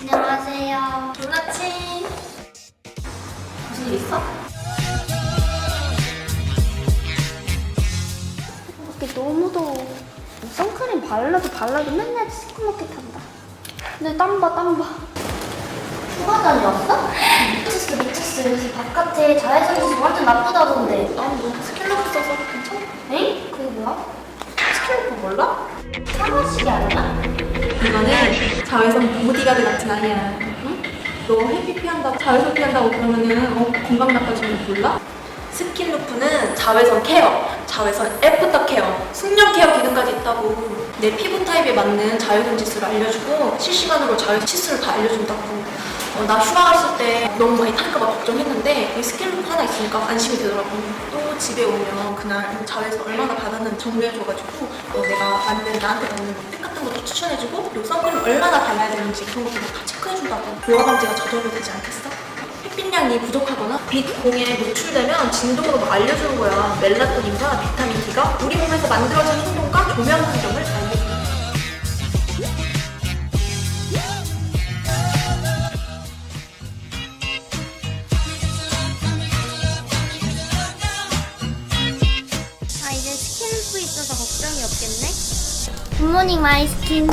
안녕하세요. 도나치 무슨 일 있어? 밖에 너무 더워. 선크림 발라도 발라도 맨날 시커멓게 탄다. 내땀 봐, 땀 봐. 휴가 다녀왔어? 미쳤어, 미쳤어. 요새 바깥에 자외선이 완전 나쁘다던데. 난너 스킬러브 써서 괜찮아? 에이? 그게 뭐야? 스킬러브 몰라? 사과시계 아니야? 이거는 자외선 보디가드 같은 아이야 응? 너 햇빛 피한다고 자외선 피한다고 그러면은 어, 건강 나빠지는 거 몰라? 스킨루프는 자외선 케어, 자외선 애프터 케어, 숙련 케어 기능까지 있다고 내 피부 타입에 맞는 자외선 지수를 알려주고 실시간으로 자외선 지수를 다 알려준다고 어, 나 휴가 갔을 때 너무 많이 탈까봐 걱정했는데 이 스킨루프 하나 있으니까 안심이 되더라고 또 집에 오면 그날 자외선 얼마나 받았는지 정리해줘가지고 어, 내가 맞는 나한테 맞는 팩 같은 것도 추천해주고 그리고 선크림 얼마나 발라야 되는지 그런 것도 다 체크해준다고 노화 방지가 저절로 되지 않겠어? 햇빛량이 부족하거나 빛 공에 노출되면 진동으로 막 알려주는 거야 멜라토닌과 비타민 D가 우리 몸에서 만들어진 행동과 조명 환경을 알려줘 아, 이제 스킨프 있어서 걱정이 없겠네? 굿모닝 마이 스킨